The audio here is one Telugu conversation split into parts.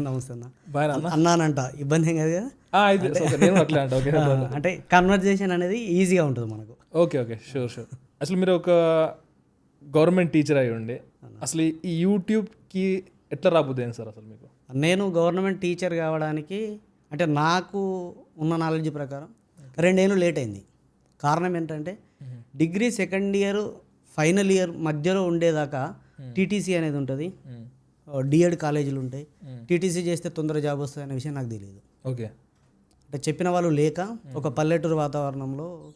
నమస్తే అన్న. అన్నానంట. ఇబ్బంది ఏం కాదు కదా? అంటే కన్వర్జేషన్ అనేది ఈజీగా ఉంటుంది మనకు. ఓకే ఓకే షూర్ షూర్ అసలు మీరు ఒక గవర్నమెంట్ టీచర్ అయి ఉండి అసలు ఈ యూట్యూబ్కి ఎట్లా రాబోద్ది సార్ అసలు మీకు? నేను గవర్నమెంట్ టీచర్ కావడానికి అంటే నాకు ఉన్న నాలెడ్జ్ ప్రకారం రెండేళ్ళు లేట్ అయింది. కారణం ఏంటంటే degree second year final year మధ్యలో ఉండేదాకా టీటీసీ అనేది ఉంటుంది. డిఎడ్ కాలేజీలు ఉంటాయి. టీటీసీ చేస్తే తొందర జాబ్ వస్తుంది అనే విషయం నాకు తెలియదు ఓకే. అంటే చెప్పిన వాళ్ళు లేక ఒక పల్లెటూరు వాతావరణంలో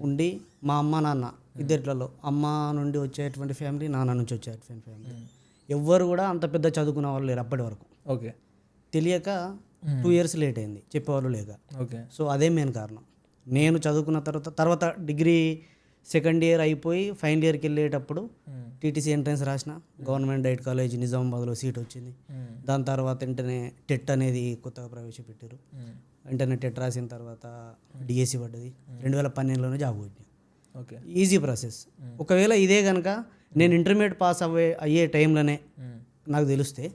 ఉండి మా అమ్మ నాన్న ఇద్దరిలో అమ్మ నుండి వచ్చేటువంటి ఫ్యామిలీ నాన్న నుంచి వచ్చేటువంటి ఫ్యామిలీ. ఎవ్వరు కూడా అంత పెద్ద చదువుకున్న వాళ్ళు లేరు అప్పటి వరకు. ఓకే. తెలియక టూ ఇయర్స్ లేట్ అయింది. చెప్పేవాళ్ళు లేక. ఓకే. సో అదే మెయిన్ కారణం. నేను చదువుకున్న తర్వాత తర్వాత డిగ్రీ సెకండ్ ఇయర్ అయిపోయి ఫైనల్ ఇయర్కి వెళ్ళేటప్పుడు టీటీసీ ఎంట్రన్స్ రాసిన. గవర్నమెంట్ డైట్ కాలేజ్ నిజామాబాద్లో సీట్ వచ్చింది. దాని తర్వాత వెంటనే టెట్ అనేది కొత్తగా ప్రవేశపెట్టారు వెంటనే టెట్ రాసిన తర్వాత డిఎస్సి పడ్డది. రెండు వేల పన్నెండులోనే జాబ్ కొట్టిన. ఓకే. Easy process. ఒకవేళ ఇదే కనుక నేను ఇంటర్మీడియట్ పాస్ అవ్వే అయ్యే టైంలోనే నాకు తెలిస్తే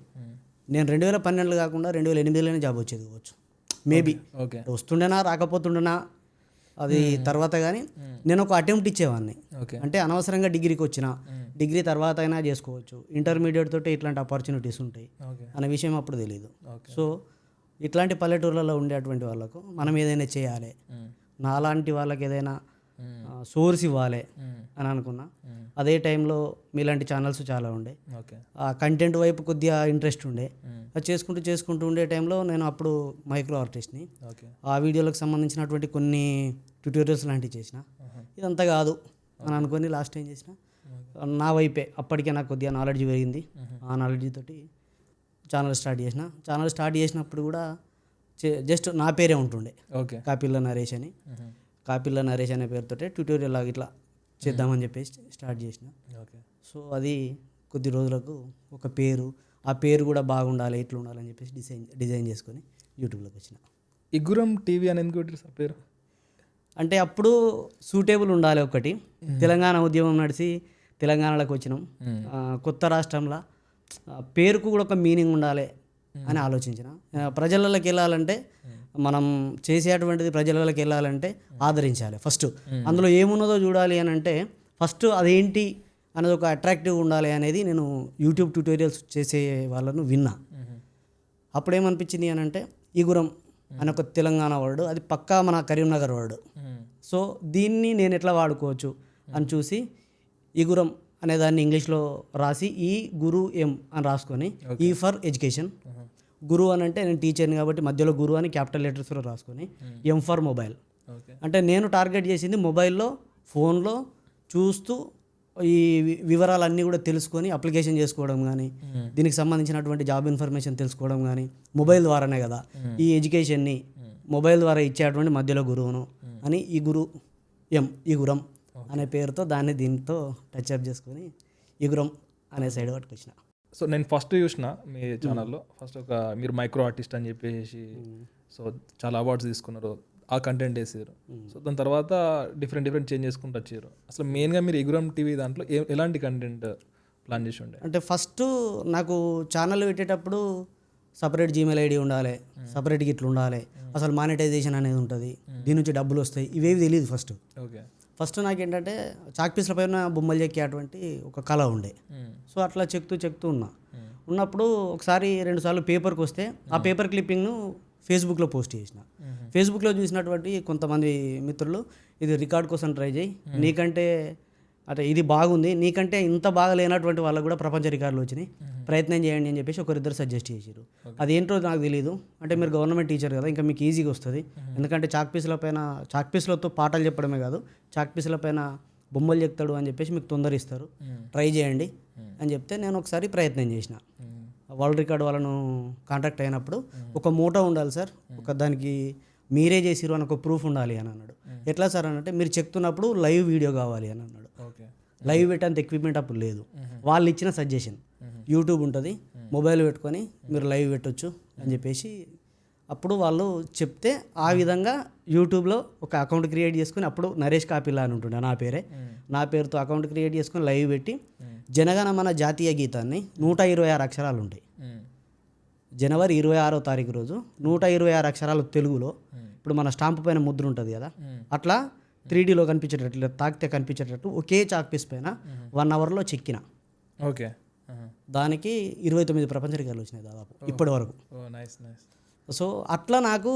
నేను రెండు వేల పన్నెండులో కాకుండా రెండు వేల ఎనిమిదిలోనే జాబ్ వచ్చేది కావచ్చు. Maybe okay. వస్తుండేనా రాకపోతుండేనా అది తర్వాత కానీ నేను ఒక అటెంప్ట్ ఇచ్చేవాడిని అంటే అనవసరంగా డిగ్రీకి వచ్చిన డిగ్రీ తర్వాత అయినా చేసుకోవచ్చు. ఇంటర్మీడియట్ తోటి ఇట్లాంటి ఆపర్చునిటీస్ ఉంటాయి అనే విషయం అప్పుడు తెలియదు సో ఇట్లాంటి పల్లెటూర్లలో ఉండేటువంటి వాళ్ళకు మనం ఏదైనా చేయాలి. నాలాంటి వాళ్ళకి ఏదైనా సోర్స్ ఇవ్వాలి అని అనుకున్నా. అదే టైంలో మీలాంటి ఛానల్స్ చాలా ఉండే. ఆ కంటెంట్ వైపు కొద్దిగా ఇంట్రెస్ట్ ఉండే. అది చేసుకుంటూ చేసుకుంటూ ఉండే టైంలో నేను అప్పుడు మైక్రో ఆర్టిస్ట్ని. ఆ వీడియోలకు సంబంధించినటువంటి కొన్ని ట్యూటోరియల్స్ లాంటివి చేసిన. ఇదంతా కాదు అని అనుకొని లాస్ట్ ఏం చేసిన? నా వైపే. అప్పటికే నాకు కొద్దిగా నాలెడ్జ్ పెరిగింది. ఆ నాలెడ్జ్ తోటి ఛానల్ స్టార్ట్ చేసిన. ఛానల్ స్టార్ట్ చేసినప్పుడు కూడా జస్ట్ నా పేరే ఉంటుండే. ఓకే కాపిల్ల నరేష్ అని. కాపిల్ల నరేష్ అనే పేరుతోటే ట్యూటోరియల్ లాగా ఇట్లా చేద్దామని చెప్పేసి స్టార్ట్ చేసిన. ఓకే. సో అది కొద్ది రోజులకు ఒక పేరు ఆ పేరు కూడా బాగుండాలి ఇట్లా ఉండాలని చెప్పేసి డిజైన్ డిజైన్ చేసుకొని యూట్యూబ్లోకి వచ్చిన. ఇగురం టీవీ అని ఎందుకు పెట్టారు సార్ పేరు? అంటే అప్పుడు సూటేబుల్ ఉండాలి ఒకటి. తెలంగాణ ఉద్యమం నడిచి తెలంగాణలోకి వచ్చినాం. కొత్త రాష్ట్రంలో. పేరుకు కూడా ఒక మీనింగ్ ఉండాలి అని ఆలోచించిన. ప్రజలలోకి వెళ్ళాలంటే మనం చేసేటువంటిది ప్రజలలోకి వెళ్ళాలంటే ఆదరించాలి ఫస్ట్ అందులో ఏమున్నదో చూడాలి అని అంటే ఫస్ట్ అదేంటి అనేది ఒక అట్రాక్టివ్ ఉండాలి అనేది నేను యూట్యూబ్ ట్యూటోరియల్స్ చేసే వాళ్ళను విన్నా. అప్పుడు ఏమనిపించింది అని అంటే ఈగురం అని ఒక తెలంగాణ వర్డ్ అది పక్కా మన కరీంనగర్ వర్డ్. సో దీన్ని నేను ఎట్లా వాడుకోవచ్చు అని చూసి ఈగురం అనే దాన్ని ఇంగ్లీష్లో రాసి ఈ గురు ఎం అని రాసుకొని ఈ ఫర్ ఎడ్యుకేషన్ గురు అని అంటే నేను టీచర్ని కాబట్టి మధ్యలో గురు అని క్యాపిటల్ లెటర్స్లో రాసుకొని ఎం ఫర్ మొబైల్ అంటే నేను టార్గెట్ చేసింది మొబైల్లో ఫోన్లో చూస్తూ ఈ వివరాలన్నీ కూడా తెలుసుకొని అప్లికేషన్ చేసుకోవడం కానీ దీనికి సంబంధించినటువంటి జాబ్ ఇన్ఫర్మేషన్ తెలుసుకోవడం కానీ మొబైల్ ద్వారానే కదా. ఈ ఎడ్యుకేషన్ని మొబైల్ ద్వారా ఇచ్చేటువంటి మధ్యలో గురువును అని ఈ గురు ఎం ఈ గురం అనే పేరుతో దాన్ని దీంతో టచ్ అప్ చేసుకొని ఈ గురం అనే సైడ్ పట్టుకొచ్చిన సో నేను ఫస్ట్ చూసిన మీ ఛానల్లో. ఫస్ట్ ఒక మీరు మైక్రో ఆర్టిస్ట్ అని చెప్పేసి సో చాలా అవార్డ్స్ తీసుకున్నారు. ఆ కంటెంట్ వేసారు. సో దాని తర్వాత డిఫరెంట్ డిఫరెంట్ చేంజ్ చేసుకుంటూ వచ్చారు. అసలు మెయిన్గా మీరు ఎగురం టీవీ దాంట్లో ఎలాంటి కంటెంట్ ప్లాన్ చేసి ఉండే? అంటే ఫస్ట్ నాకు ఛానల్ పెట్టేటప్పుడు సపరేట్ జీమెయిల్ ఐడి ఉండాలి. సపరేట్గా ఇట్లా ఉండాలి అసలు మానిటైజేషన్ అనేది ఉంటుంది. దీని నుంచి డబ్బులు వస్తాయి. ఇవేవి తెలియదు ఫస్ట్ ఓకే ఫస్ట్ నాకేంటంటే చాక్ పీస్ల పైన బొమ్మలు చెక్కేటువంటి ఒక కళ ఉండే. సో అట్లా చెక్తూ చెక్తూ ఉన్నా. ఉన్నప్పుడు ఒకసారి రెండు సార్లు పేపర్కి వస్తే ఆ పేపర్ క్లిప్పింగ్ను ఫేస్బుక్లో పోస్ట్ చేసిన. ఫేస్బుక్లో చూసినటువంటి కొంతమంది మిత్రులు ఇది రికార్డ్ కోసం ట్రై చేయి. నీకంటే అంటే ఇది బాగుంది. నీకంటే ఇంత బాగా లేనటువంటి వాళ్ళకు కూడా ప్రపంచ రికార్డులు వచ్చినాయి. ప్రయత్నం చేయండి అని చెప్పేసి ఒకరిద్దరు సజెస్ట్ చేసారు అదేంటో నాకు తెలియదు అంటే మీరు గవర్నమెంట్ టీచర్ కదా ఇంకా మీకు ఈజీగా వస్తుంది. ఎందుకంటే చాక్ పీసుల పైన చాక్ పీసులతో పాటలు చెప్పడమే కాదు. చాక్ పీసుల పైన బొమ్మలు చెప్తాడు అని చెప్పేసి మీకు తొందర ఇస్తారు ట్రై చేయండి అని చెప్తే నేను ఒకసారి ప్రయత్నం చేసిన. వరల్డ్ రికార్డ్ వాళ్ళను కాంటాక్ట్ అయినప్పుడు ఒక మూట ఉండాలి సార్. ఒక దానికి మీరే చేసిరు అని ఒక ప్రూఫ్ ఉండాలి అని అన్నాడు. ఎట్లా సార్ అని అంటే మీరు చెప్తున్నప్పుడు లైవ్ వీడియో కావాలి అని అన్నాడు. ఓకే లైవ్ పెట్టేంత ఎక్విప్మెంట్ అప్పుడు లేదు. వాళ్ళు ఇచ్చిన సజెషన్ యూట్యూబ్ ఉంటుంది మొబైల్ పెట్టుకొని మీరు లైవ్ పెట్టొచ్చు అని చెప్పేసి అప్పుడు వాళ్ళు చెప్తే ఆ విధంగా యూట్యూబ్లో ఒక అకౌంట్ క్రియేట్ చేసుకుని అప్పుడు నరేష్ కాపిల్లా అని ఉంటుండే నా పేరే. నా పేరుతో అకౌంట్ క్రియేట్ చేసుకొని లైవ్ పెట్టి జనగణ మన జాతీయ గీతాన్ని నూట ఇరవై ఆరు అక్షరాలు ఉంటాయి. జనవరి ఇరవై ఆరో తారీఖు రోజు నూట ఇరవై ఆరు అక్షరాలు తెలుగులో ఇప్పుడు మన స్టాంప్ పైన ముద్ర ఉంటుంది కదా అట్లా త్రీ డీలో కనిపించేటట్లు ఇట్లా తాకితే కనిపించేటట్టు ఒకే చాక్ పీస్ పైన వన్ అవర్లో చెక్కిన. ఓకే. దానికి ఇరవై తొమ్మిది ప్రపంచ రికార్డులు వచ్చినాయి దాదాపు ఇప్పటి వరకు. సో అట్లా నాకు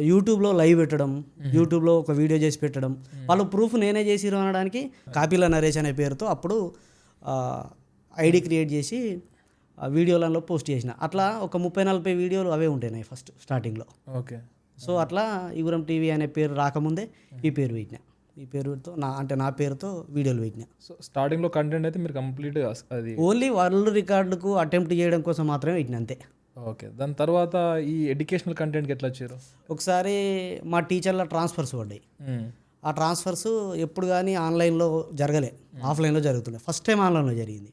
యూట్యూబ్లో లైవ్ పెట్టడం యూట్యూబ్లో ఒక వీడియో చేసి పెట్టడం వాళ్ళు ప్రూఫ్ నేనే చేసిరు అనడానికి కాపీల నరేష్ అనే పేరుతో అప్పుడు ఐడి క్రియేట్ చేసి వీడియోలలో పోస్ట్ చేసిన. అట్లా ఒక ముప్పై నలభై వీడియోలు అవే ఉంటాయి ఫస్ట్ స్టార్టింగ్లో. ఓకే. సో అట్లా ఇగురం టీవీ అనే పేరు రాకముందే ఈ పేరు పెట్టిన. ఈ పేరుతో నా అంటే నా పేరుతో వీడియోలు పెట్టిన. సో స్టార్టింగ్లో కంటెంట్ అయితే మీరు కంప్లీట్ అది ఓన్లీ వరల్డ్ రికార్డుకు అటెంప్ట్ చేయడం కోసం మాత్రమే పెట్టిన అంతే. ఓకే. దాని తర్వాత ఈ ఎడ్యుకేషనల్ కంటెంట్కి ఎట్లా వచ్చారు? ఒకసారి మా టీచర్ల ట్రాన్స్ఫర్స్ పడ్డాయి. ఆ ట్రాన్స్ఫర్స్ ఎప్పుడు కానీ ఆన్లైన్లో జరగలే. ఆఫ్లైన్లో జరుగుతుండే. ఫస్ట్ టైం ఆన్లైన్లో జరిగింది.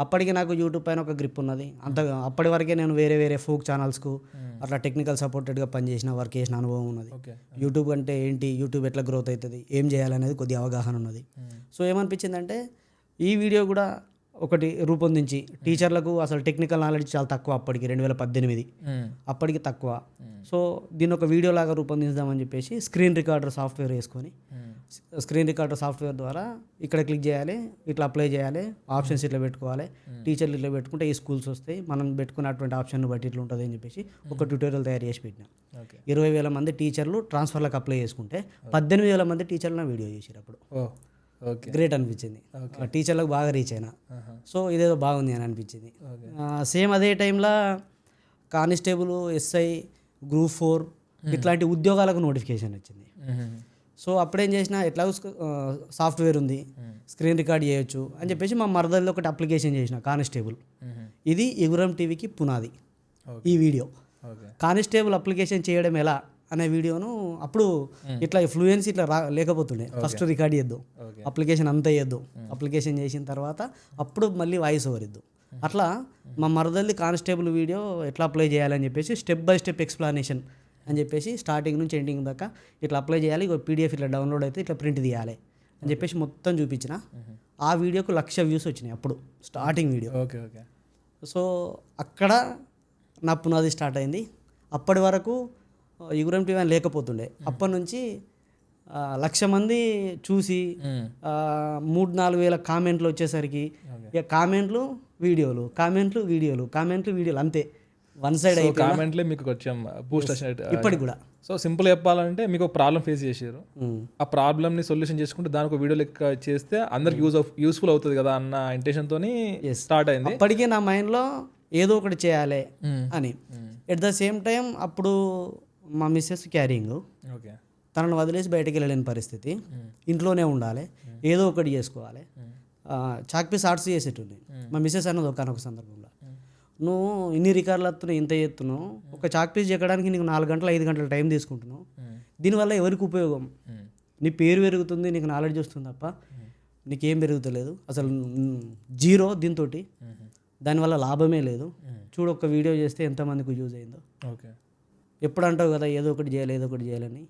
అప్పటికి నాకు యూట్యూబ్ పైన ఒక గ్రిప్ ఉన్నది. అంత అప్పటి వరకే నేను వేరే వేరే ఫోక్ ఛానల్స్కు అట్లా టెక్నికల్ సపోర్టెడ్గా పనిచేసిన వర్క్ చేసిన అనుభవం ఉన్నది. యూట్యూబ్ అంటే ఏంటి? యూట్యూబ్ ఎట్లా గ్రోత్ అవుతుంది? ఏం చేయాలనేది కొద్ది అవగాహన ఉన్నది. సో ఏమనిపించిందంటే ఈ వీడియో కూడా ఒకటి రూపొందించి టీచర్లకు అసలు టెక్నికల్ నాలెడ్జ్ చాలా తక్కువ అప్పటికి రెండు వేల పద్దెనిమిది. అప్పటికి తక్కువ. సో దీన్ని ఒక వీడియో లాగా రూపొందించుదామని చెప్పేసి స్క్రీన్ రికార్డర్ సాఫ్ట్వేర్ వేసుకొని. స్క్రీన్ రికార్డర్ సాఫ్ట్వేర్ ద్వారా ఇక్కడ క్లిక్ చేయాలి ఇట్లా అప్లై చేయాలి ఆప్షన్స్ ఇట్లా పెట్టుకోవాలి టీచర్లు ఇట్లా పెట్టుకుంటే ఈ స్కూల్స్ వస్తాయి మనం పెట్టుకున్నటువంటి ఆప్షన్ బట్టి ఇట్లా ఉంటుంది అని చెప్పేసి ఒక ట్యూటోరియల్ తయారు చేసి పెట్టిన. ఇరవై వేల మంది టీచర్లు ట్రాన్స్ఫర్లకు అప్లై చేసుకుంటే పద్దెనిమిది వేల మంది టీచర్లు నా వీడియో చేసారు అప్పుడు. గ్రేట్ అనిపించింది. టీచర్లకు బాగా రీచ్ అయినా. సో ఇదేదో బాగుంది అని అనిపించింది. సేమ్ అదే టైంలో కానిస్టేబుల్ ఎస్ఐ గ్రూప్ ఫోర్ ఇట్లాంటి ఉద్యోగాలకు నోటిఫికేషన్ వచ్చింది. సో అప్పుడేం చేసిన ఎట్లాగో సాఫ్ట్వేర్ ఉంది. స్క్రీన్ రికార్డ్ చేయొచ్చు అని చెప్పేసి మా మరదల్లో ఒకటి అప్లికేషన్ చేసిన కానిస్టేబుల్. ఇది ఎగురం టీవీకి పునాది. ఈ వీడియో. కానిస్టేబుల్ అప్లికేషన్ చేయడం ఎలా? అనే వీడియోను అప్పుడు ఇట్లా ఫ్లూయెన్సీ ఇట్లా రా లేకపోతుండే. ఫస్ట్ రికార్డ్ చేద్దాం. అప్లికేషన్ అంతా చేద్దాం. అప్లికేషన్ చేసిన తర్వాత అప్పుడు మళ్ళీ వాయిస్ ఓవర్ ఇద్దాం. అట్లా మా మరదల్ది కానిస్టేబుల్ వీడియో ఎట్లా అప్లై చేయాలని చెప్పేసి స్టెప్ బై స్టెప్ ఎక్స్ప్లెనేషన్ అని చెప్పేసి స్టార్టింగ్ నుంచి ఎండింగ్ దాకా ఇట్లా అప్లై చేయాలి. ఇక పీడిఎఫ్ ఇట్లా డౌన్లోడ్ అయితే ఇట్లా ప్రింట్ తీయాలి అని చెప్పేసి మొత్తం చూపించిన. ఆ వీడియోకు లక్ష వ్యూస్ వచ్చినాయి అప్పుడు starting video okay okay. So అక్కడ నా పునాది స్టార్ట్ అయింది. అప్పటి వరకు యుగురం టీవీ అని లేకపోతుండే. అప్పటి నుంచి లక్ష మంది చూసి మూడు నాలుగు వేల కామెంట్లు వచ్చేసరికి. ఇక కామెంట్లు వీడియోలు కామెంట్లు వీడియోలు కామెంట్లు వీడియోలు అంతే. వన్ సైడ్ అయిపోయి కామెంట్లే మీకు కొంచెం బూస్ట్ ఇప్పటికి కూడా. సో సింపుల్ చెప్పాలంటే మీకు ఒక ప్రాబ్లం ఫేస్ చేశారు. ఆ ప్రాబ్లమ్ని సొల్యూషన్ చేసుకుంటే దానికి ఒక వీడియో లెక్క చేస్తే అందరికి యూజ్ యూస్ఫుల్ అవుతుంది కదా అన్న ఇంటెన్షన్తో స్టార్ట్ అయింది. అప్పటికే నా మైండ్లో ఏదో ఒకటి చేయాలి. అని. ఎట్ ద సేమ్ టైం అప్పుడు మా మిస్సెస్ క్యారింగ్ ఓకే. తనను వదిలేసి బయటకు వెళ్ళలేని పరిస్థితి. ఇంట్లోనే ఉండాలి. ఏదో ఒకటి చేసుకోవాలి. చాక్ పీస్ ఆర్ట్స్ చేసేటుంది మా మిస్సెస్ అన్నది ఒకనొక సందర్భంలో. నువ్వు ఇన్ని రికార్డులు వస్తున్నావు ఇంత ఎత్తున్నావు ఒక చాక్ పీస్ చెక్కడానికి నీకు నాలుగు గంటలు ఐదు గంటల టైం తీసుకుంటున్నావు. దీనివల్ల ఎవరికి ఉపయోగం? నీ పేరు పెరుగుతుంది నీకు నాలెడ్జ్ వస్తుంది తప్ప నీకేం పెరుగుతలేదు. అసలు జీరో దీంతో దానివల్ల లాభమే లేదు. చూడు ఒక్క వీడియో చేస్తే ఎంతమందికి యూజ్ అయిందో. ఓకే. ఎప్పుడు అంటావు కదా ఏదో ఒకటి చేయాలి ఏదో ఒకటి చేయాలని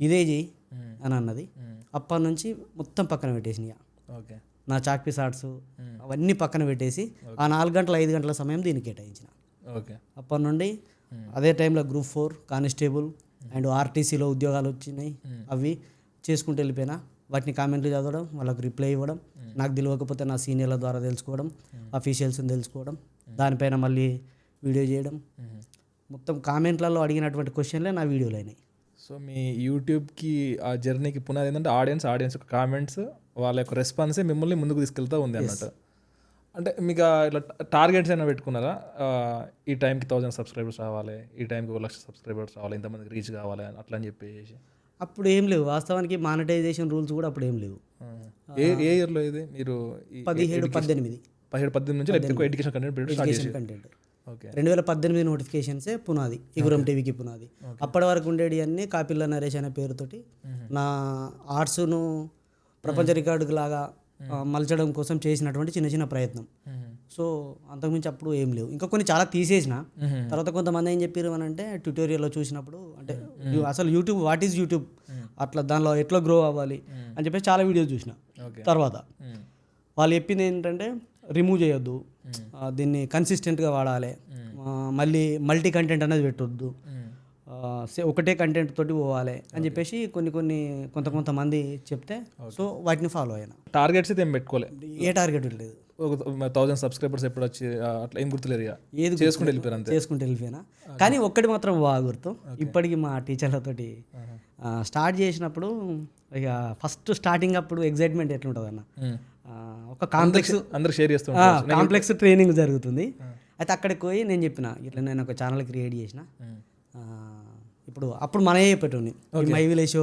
ఇదే చెయ్యి అని అన్నది. అప్పటి నుంచి మొత్తం పక్కన పెట్టేసినాయి ఓకే. నా చాక్ పీస్ ఆర్ట్స్ అవన్నీ పక్కన పెట్టేసి ఆ నాలుగు గంటల ఐదు గంటల సమయం దీనికి కేటాయించిన. ఓకే. అప్పటి నుండి అదే టైంలో గ్రూప్ ఫోర్ కానిస్టేబుల్ అండ్ ఆర్టీసీలో ఉద్యోగాలు వచ్చినాయి. అవి చేసుకుంటూ వెళ్ళిపోయినా వాటిని కామెంట్లు చదవడం వాళ్ళకు రిప్లై ఇవ్వడం నాకు తెలియకపోతే నా సీనియర్ల ద్వారా తెలుసుకోవడం అఫీషియల్స్ని తెలుసుకోవడం దానిపైన మళ్ళీ వీడియో చేయడం మొత్తం కామెంట్లలో అడిగినటువంటి క్వశ్చన్లే నా వీడియోలు అయినాయి. సో మీ యూట్యూబ్కి ఆ జర్నీకి పునాది ఏంటంటే ఆడియన్స్ ఆడియన్స్ యొక్క కామెంట్స్ వాళ్ళ యొక్క రెస్పాన్సే మిమ్మల్ని ముందుకు తీసుకెళ్తూ ఉంది అన్నట్టు. అంటే మీకు ఇట్లా టార్గెట్స్ అయినా పెట్టుకున్నారా? ఈ టైంకి థౌజండ్ సబ్స్క్రైబర్స్ రావాలి ఈ టైంకి ఒక లక్ష సబ్స్క్రైబర్స్ రావాలి ఇంతమందికి రీచ్ కావాలి అని అట్లా అని చెప్పేసి. అప్పుడు ఏం లేవు. వాస్తవానికి మానిటైజేషన్ రూల్స్ కూడా అప్పుడు ఏం లేవు. ఏ ఏ ఇయర్లో ఇది? మీరు పదిహేడు పద్దెనిమిది. పదిహేడు పద్దెనిమిది నుంచి ఎడ్యుకేషన్ కంటెంట్ కంటెంట్. రెండు వేల పద్దెనిమిది నోటిఫికేషన్సే పునాది ఇగురం టీవీకి పునాది. అప్పటి వరకు ఉండేది అన్నీ కాపిల్ల నరేష్ అనే పేరుతోటి నా ఆర్ట్స్ను ప్రపంచ రికార్డుకు లాగా మలచడం కోసం చేసినటువంటి చిన్న చిన్న ప్రయత్నం. సో అంతకుమించి అప్పుడు ఏం లేవు. ఇంకా కొన్ని చాలా తీసేసిన. తర్వాత కొంతమంది ఏం చెప్పారు అని అంటే ట్యూటోరియల్లో చూసినప్పుడు అంటే అసలు యూట్యూబ్ వాట్ ఈజ్ యూట్యూబ్ అట్లా దానిలో ఎట్లా గ్రో అవ్వాలి అని చెప్పేసి చాలా వీడియోస్ చూసిన. తర్వాత వాళ్ళు చెప్పింది ఏంటంటే రిమూవ్ చేయొద్దు. ఆ, దీన్ని కన్సిస్టెంట్గా వాడాలి. ఆ, మళ్ళీ మల్టీ కంటెంట్ అనేది పెట్టొద్దు. సే- ఒకటే కంటెంట్ తోటి పోవాలి అని చెప్పేసి కొన్ని కొన్ని కొంత కొంతమంది చెప్తే సో వాటిని ఫాలో అయినా. టార్గెట్స్ అయితే ఏం పెట్టుకోలే. ఏ టార్గెట్ లేదు. ఒక థౌసండ్ సబ్స్క్రైబర్స్ ఎప్పుడు వచ్చి అట్లా ఏం గుర్తులేదు ఏది చేసుకుంటూ వెళ్ళిపోయారు అంతే. చేసుకుంటూ వెళ్ళిపోయినా. కానీ ఒక్కటి మాత్రం బాగా గుర్తు. ఇప్పటికి మా టీచర్లతోటి స్టార్ట్ చేసినప్పుడు ఇక ఫస్ట్ స్టార్టింగ్ అప్పుడు ఎగ్జైట్మెంట్ ఎట్లుంటుంది అన్న ఒక కాంప్లెక్స్ అందరు షేర్ చేస్తూ ఆ, కాంప్లెక్స్ ట్రైనింగ్ జరుగుతుంది. అయితే అక్కడికి పోయి నేను చెప్పిన ఇట్లా నేను ఒక ఛానల్ క్రియేట్ చేసిన. ఇప్పుడు అప్పుడు మనయే చెప్పేటోని మై విలేజ్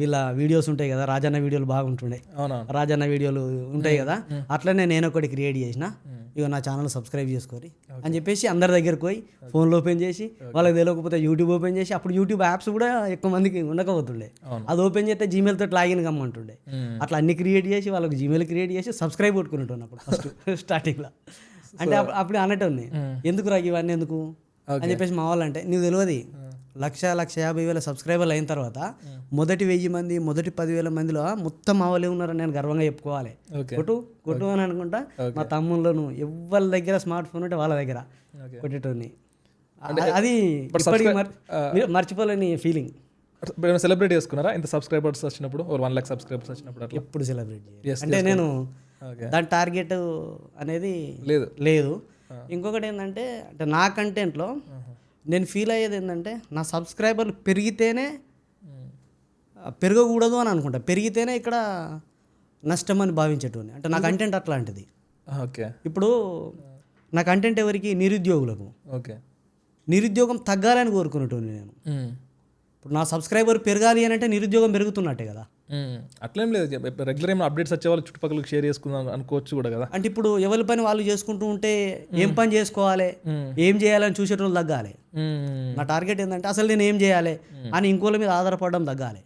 వీళ్ళ వీడియోస్ ఉంటాయి కదా రాజన్న వీడియోలు బాగుంటుండే. రాజన్న వీడియోలు ఉంటాయి కదా అట్లనే నేను ఒకటి క్రియేట్ చేసిన. ఇక నా ఛానల్ సబ్స్క్రైబ్ చేసుకోరి. అని చెప్పేసి అందరి దగ్గరికి పోయి ఫోన్లో ఓపెన్ చేసి వాళ్ళకి తెలియకపోతే యూట్యూబ్ ఓపెన్ చేసి అప్పుడు యూట్యూబ్ యాప్స్ కూడా ఎక్కువ మందికి ఉండకపోతుండే. అది ఓపెన్ చేస్తే జీమెయిల్ తోటి లాగిన్ కమ్మంటుండే. అట్లా అన్ని క్రియేట్ చేసి వాళ్ళకి జీమెయిల్ క్రియేట్ చేసి సబ్స్క్రైబ్ కొట్టుకునేటోని అప్పుడు ఫస్ట్ స్టార్టింగ్లో అంటే అప్పుడు- అప్పుడు అన్నట్టుంది. ఎందుకు రా ఇవన్నీ ఎందుకు? అని చెప్పేసి మా వాళ్ళు అంటే నీకు తెలియదు లక్ష లక్ష యాభై వేల సబ్స్క్రైబర్లు అయిన తర్వాత మొదటి వెయ్యి మంది మొదటి పదివేల మందిలో మొత్తం వాళ్ళే ఉన్నారని నేను గర్వంగా చెప్పుకోవాలి. కొట్టు కొట్టు అని అనుకుంటా మా తమ్ముళ్ళను ఎవరి దగ్గర స్మార్ట్ ఫోన్ ఉంటే వాళ్ళ దగ్గర కొట్టేటోని అది మర్చిపోలేని ఫీలింగ్ సెలబ్రేట్ చేసుకున్నారా? ఇంత సబ్స్క్రైబర్స్ వచ్చినప్పుడు వన్ లాక్ సబ్స్క్రైబర్స్ వచ్చినప్పుడు అట్లా? ఎప్పుడు సెలబ్రేట్ అంటే నేను దాని టార్గెట్ అనేది లేదు. లేదు. ఇంకొకటి ఏంటంటే అంటే నా కంటెంట్లో నేను ఫీల్ అయ్యేది ఏంటంటే నా సబ్స్క్రైబర్లు పెరిగితేనే పెరగకూడదు అని అనుకుంటా. పెరిగితేనే ఇక్కడ నష్టం అని భావించేటోని అంటే నా కంటెంట్ అట్లాంటిది. ఓకే. ఇప్పుడు నా కంటెంట్ ఎవరికి? నిరుద్యోగులకు. ఓకే. నిరుద్యోగం తగ్గాలని కోరుకునేటోని నేను. ఇప్పుడు నా సబ్స్క్రైబర్ పెరగాలి అని అంటే నిరుద్యోగం పెరుగుతున్నట్టే కదా. అట్లేం లేదు. రెగ్యులర్ ఏమైనా అప్డేట్స్ వచ్చే వాళ్ళు చుట్టుపక్కల షేర్ చేసుకుందాం అనుకోవచ్చు కూడా కదా. అంటే ఇప్పుడు ఎవరి పని వాళ్ళు చేసుకుంటూ ఉంటే ఏం పని చేసుకోవాలి? ఏం చేయాలని చూసేటోళ్ళు తగ్గాలి. నా టార్గెట్ ఏంటంటే అసలు నేను ఏం చేయాలి అని ఇంకోళ్ళ మీద ఆధారపడడం తగ్గాలి.